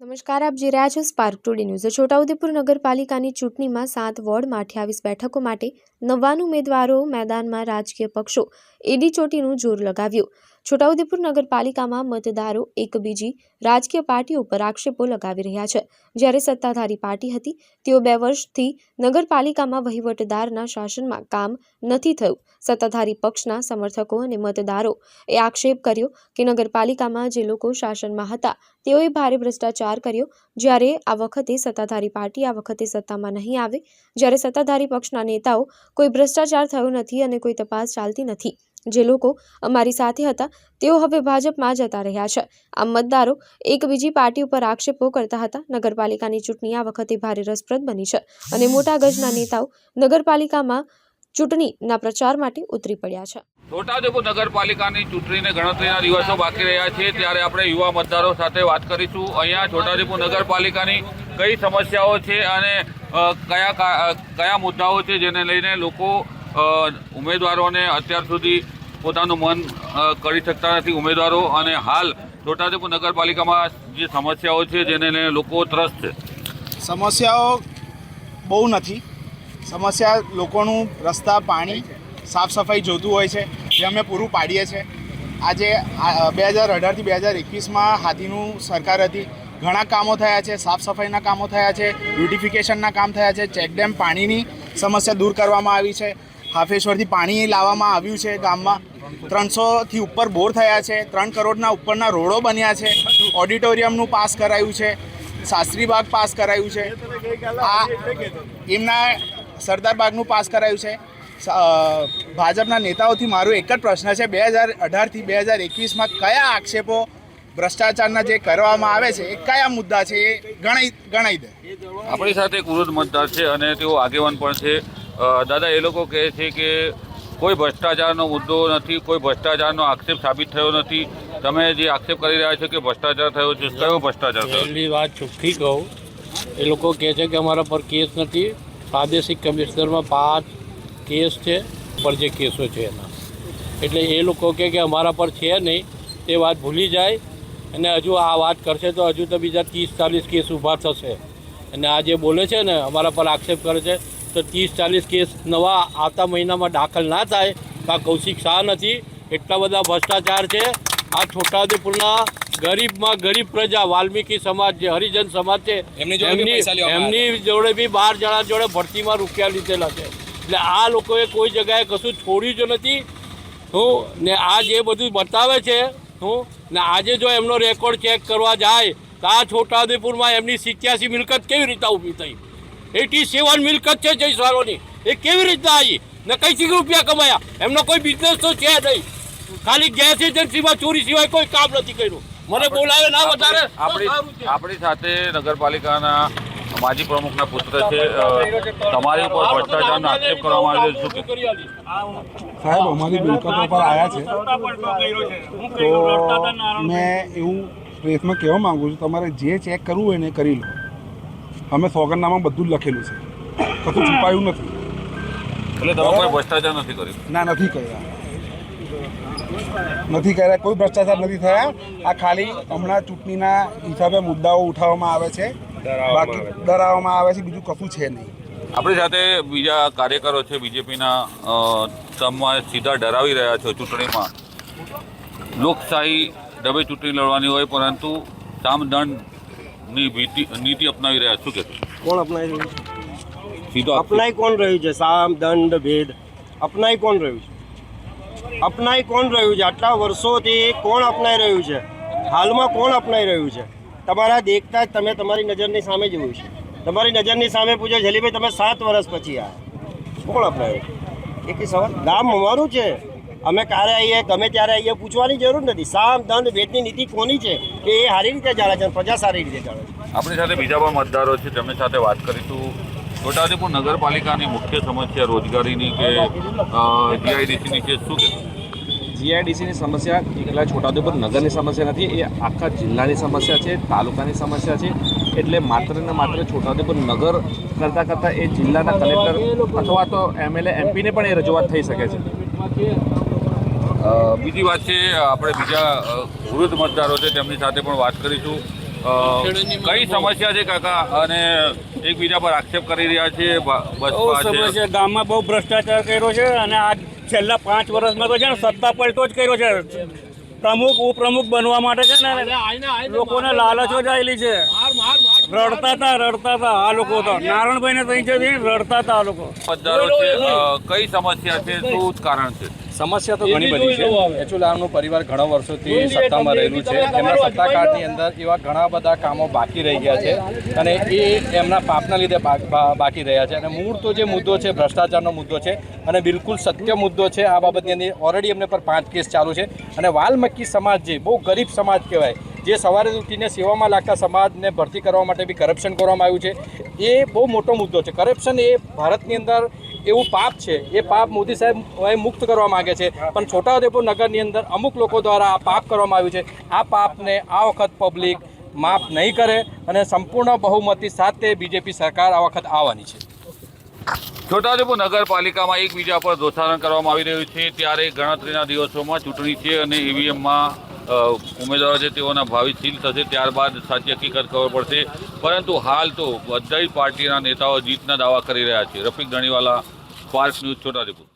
નમસ્કાર, આપ જે રહ્યા છો સ્પાર્ક ટુડે ન્યૂઝ છોટાઉદેપુર નગરપાલિકાની ચૂંટણીમાં સાત વોર્ડમાં અઠ્યાવીસ બેઠકો માટે નવ્વાણું ઉમેદવારો મેદાનમાં રાજકીય પક્ષો. એડી ચોટીનું જોર લગાવ્યું. છોટાઉદેપુર નગરપાલિકામાં મતદારો એકબીજી રાજકીય પાર્ટી ઉપર આક્ષેપો લગાવી રહ્યા છે. જ્યારે સત્તાધારી પાર્ટી હતી, તેઓ બે વર્ષથી નગરપાલિકામાં વહીવટદારના શાસનમાં કામ નથી થયું. સત્તાધારી પક્ષના સમર્થકો અને મતદારો એ આક્ષેપ કર્યો કે નગરપાલિકામાં જે લોકો શાસનમાં હતા, તેઓએ ભારે ભ્રષ્ટાચાર કર્યો. જ્યારે આ વખતે સત્તાધારી પાર્ટી આ વખતે સત્તામાં નહીં આવે, જ્યારે સત્તાધારી પક્ષના નેતાઓ કોઈ ભ્રષ્ટાચાર થયો નથી અને કોઈ તપાસ ચાલતી નથી. જે લોકો અમારી સાથે હતા, તેઓ હવે ભાજપમાં જતા રહ્યા છે. આ મતદારો એક બીજી પાર્ટી ઉપર આક્ષેપો કરતા હતા. નગરપાલિકાની ચૂંટણી આ વખતે ભારે રસપ્રદ બની છે અને મોટા ગજના નેતાઓ નગરપાલિકામાં ચૂંટણીના પ્રચાર માટે ઉતરી પડ્યા છે. છોટાઉદેપુર નગરપાલિકાની ચૂંટણીને ગણતરીના દિવસો બાકી રહ્યા છે, ત્યારે આપણે યુવા મતદારો સાથે વાત કરીશું. અહીંયા છોટાઉદેપુર નગરપાલિકાની કઈ સમસ્યાઓ છે અને કયા કયા મુદ્દાઓ છે જેને લઈને લોકો ઉમેદવારોને અત્યાર સુધી પોતાનું મન કરી શકતા નથી ઉમેદવારો અને હાલ છોટાઉદેપુર નગરપાલિકામાં જે સમસ્યાઓ છે જેને લોકો ત્રસ્ત છે. સમસ્યાઓ બહુ નથી. સમસ્યા લોકોનું રસ્તા, પાણી સાફ સફાઈ જોતું હોય છે, જે અમે પૂરું પાડીએ છીએ આજે બે હજાર અઢારથી બે હજાર એકવીસમાં હાથીનું સરકાર હતી. ઘણા કામો થયા છે સાફ સફાઈના કામો થયા છે, બ્યુટિફિકેશનના કામ થયા છે, ચેકડેમ પાણીની સમસ્યા દૂર કરવામાં આવી છે. હાફેશ્વરથી પાણી લાવવામાં આવ્યું છે ગામમાં. ત્રણસોથી ઉપર બોર થયા છે. ત્રણ કરોડના ઉપરના રોડો બન્યા છે. ઓડિટોરિયમનું પાસ કરાયું છે. શાસ્ત્રીબાગ પાસ કરાયું છે. આ એમના સરદાર બાગનું પાસ કરાયું છે. ભાજપના નેતાઓથી મારો એક જ પ્રશ્ન છે. બે હજાર અઢારથી બે હજાર એકવીસમાં કયા આક્ષેપો ભ્રષ્ટાચારના જે કરવામાં આવે છે, એ કયા મુદ્દા છે એ ગણાઈ ગણાઈ દે. આપણી સાથે એક મતદાર છે અને તેઓ આગેવાન પણ છે. દાદા, એ લોકો કહે છે કે કોઈ ભ્રષ્ટાચારનો મુદ્દો નથી, કોઈ ભ્રષ્ટાચારનો આક્ષેપ સાબિત થયો નથી. તમે જે આક્ષેપ કરી રહ્યા છો કે ભ્રષ્ટાચાર થયો છે, કયો ભ્રષ્ટાચાર થયો? પહેલી વાત ચૂકી કહું, એ લોકો કહે છે કે અમારા પર કેસ નથી. પ્રાદેશિક કમિશનરમાં પાંચ કેસ છે પર જે કેસો છે એના. એટલે એ લોકો કહે કે અમારા પર છે નહીં તે વાત ભૂલી જાય. અને હજુ આ વાત કરશે તો હજુ તો બીજા ત્રીસ ચાલીસ કેસ ઊભા થશે. અને આ જે બોલે છે ને, અમારા પર આક્ષેપ કરે છે તો ત્રીસ ચાલીસ કેસ નવા આવતા મહિનામાં દાખલ ના થાય તો આ કૌશિક શાહ નથી. એટલા બધા ભ્રષ્ટાચાર છે. આ છોટાઉદેપુરના ગરીબમાં ગરીબ પ્રજા વાલ્મીકી સમાજ જે હરિજન સમાજ છે એમની એમની જોડે બી બાર જણા જોડે ભરતીમાં રૂપિયા લીધેલા છે. એટલે આ લોકોએ કોઈ જગ્યાએ કશું છોડ્યું જ નથી. હું ને આ જે બધું બતાવે છે હું ને આજે જો એમનો રેકોર્ડ ચેક કરવા જાય તો આ છોટાઉદેપુરમાં એમની સિત્યાસી મિલકત કેવી રીતે ઊભી થઈ? એટી સેવન મિલકત છે જયસ્વાલોની. એ કેવી રીતના આવી? ને કઈથી રૂપિયા કમાયા? એમનો કોઈ બિઝનેસ તો છે નહીં. ખાલી ગેસ એજન્સીમાં ચોરી સિવાય કોઈ કામ નથી કર્યું. મને બોલાવે ના વધારે આપણી આપણી સાથે નગરપાલિકાના માજી પ્રમુખના પુત્ર છે તમારી ઉપર ભ્રષ્ટાચારનો આક્ષેપ કરવામાં આવ્યો છે સાહેબ અમારી મિલકતો પર આવ્યા છે. તો મેં એવું પ્રેસમાં કહેવા માંગુ છું તમારે જે ચેક કરવું હોય ને કરી લો. અમે સોગંદનામાં બધું જ લખેલું છે. કશું છુપાયું નથી. એટલે તમે કોઈ ભ્રષ્ટાચાર નથી કર્યું? ના નથી કર્યા. નથી કર્યા કોઈ ભ્રષ્ટાચાર નથી થયા. આ ખાલી હમણાં ચૂંટણીના હિસાબે મુદ્દાઓ ઉઠાવવામાં આવે છે. બાકી ડરાવવામાં આવે છે બીજું કશું છે નહીં. આપણી સાથે બીજા કાર્યકરો છે બીજેપીના તમે સીધા ડરાવી રહ્યા છો ચૂંટણીમાં. લોકશાહી ડબે ચૂંટણી લડવાની હોય પરંતુ સામદંડની ભીતિ નીતિ અપનાવી રહ્યા છો. શું કહેશો કોણ અપનાવી રહ્યું છે? સીધો આક્ષેપ. કોણ રહ્યું છે? સામ દંડ ભેદ. અપનાય કોણ રહ્યું છે? અપનાય કોણ રહ્યું છે? આટલા વર્ષોથી કોણ અપનાઈ રહ્યું છે? હાલમાં કોણ અપનાઈ રહ્યું છે? તમારા દેખતા જ તમે તમારી નજરની સામે જોયું છે. તમારી નજરની સામે પૂછો જલીભાઈ તમે સાત વર્ષ પછી આ કોણ અપનાવ્યું એક સવાલ ગામ અમારું છે? અમે ક્યારે આવીએ ગમે ત્યારે આવીએ પૂછવાની જરૂર નથી. સામ દંડ ભેદની નીતિ કોની છે કે એ સારી રીતે જાણે છે પ્રજા સારી રીતે જાણે છે? આપણી સાથે બીજા પણ મતદારો છે તેમની સાથે વાત કરીશું. છોટાઉદેપુર નગરપાલિકાની મુખ્ય સમસ્યા રોજગારીની કે જીઆઈડીસીની છે શું કે જીઆઈડીસીની સમસ્યા એકલા છોટાઉદેપુર નગરની સમસ્યા નથી એ આખા જિલ્લાની સમસ્યા છે તાલુકાની સમસ્યા છે. એટલે માત્ર ને માત્ર છોટાઉદેપુર નગર કરતાં કરતાં એ જિલ્લાના કલેક્ટર અથવા તો એમએલએ એમપીને પણ એ રજૂઆત થઈ શકે છે. બીજી વાત છે આપણે બીજા વૃદ્ધ મતદારો છે તેમની સાથે પણ વાત કરીશું. કઈ સમસ્યા છે કાકા? અને એકબીજા પર આક્ષેપ કરી રહ્યા છે સમસ્યા. ગામમાં બહુ ભ્રષ્ટાચાર કર્યો છે અને આ છેલ્લા પાંચ વર્ષમાં તો છે ને સત્તા પલટો જ કર્યો છે. પ્રમુખ ઉપપ્રમુખ બનવા માટે છે ને લોકોને લાલચો જાયેલી છે. રડતા હતા રડતા હતા આ લોકો તો. નારણભાઈ ને ત્યાં છે રડતા હતા આ લોકો. મતદારો છે કઈ સમસ્યા છે શું કારણ છે? સમસ્યા તો ઘણી બધી છે. એકચ્યુઅલી આમનું પરિવાર ઘણા વર્ષોથી સત્તામાં રહેલું છે. એમના સત્તાકાળની અંદર એવા ઘણા બધા કામો બાકી રહી ગયા છે અને એ એમના પાપના લીધે બાકી રહ્યા છે. અને મૂળ તો જે મુદ્દો છે ભ્રષ્ટાચારનો મુદ્દો છે અને બિલકુલ સત્ય મુદ્દો છે આ બાબતની અંદર ઓલરેડી એમને પર પાંચ કેસ ચાલુ છે. અને વાલ્મકી સમાજ જે બહુ ગરીબ સમાજ કહેવાય જે સવારે ઉઠીને સેવામાં લાગતા સમાજને ભરતી કરવા માટે બી કરપ્શન કરવામાં આવ્યું છે એ બહુ મોટો મુદ્દો છે. કરપ્શન એ ભારતની અંદર એવું પાપ છે, એ પાપ મોદી સાહેબ મુક્ત કરવા માગે છે. પણ છોટાઉદેપુર નગરની અંદર અમુક લોકો દ્વારા આ પાપ કરવામાં આવ્યું છે. આ પાપને આ વખત પબ્લિક માફ નહીં કરે અને સંપૂર્ણ બહુમતી સાથે બીજેપી સરકાર આ વખત આવવાની છે. છોટાઉદેપુર નગરપાલિકામાં એકબીજા પર દોષારણ કરવામાં આવી રહ્યું છે. ત્યારે ગણતરીના દિવસોમાં ચૂંટણી છે અને ઈવીએમમાં ઉમેદવારો છે તેઓના ભાવિ સીલ થશે, ત્યારબાદ સાચી હકીકત ખબર પડશે. પરંતુ હાલ તો બધા પાર્ટીના નેતાઓ જીતના દાવા કરી રહ્યા છે. Rafiq Dhaniwala spark news Chhota Udepur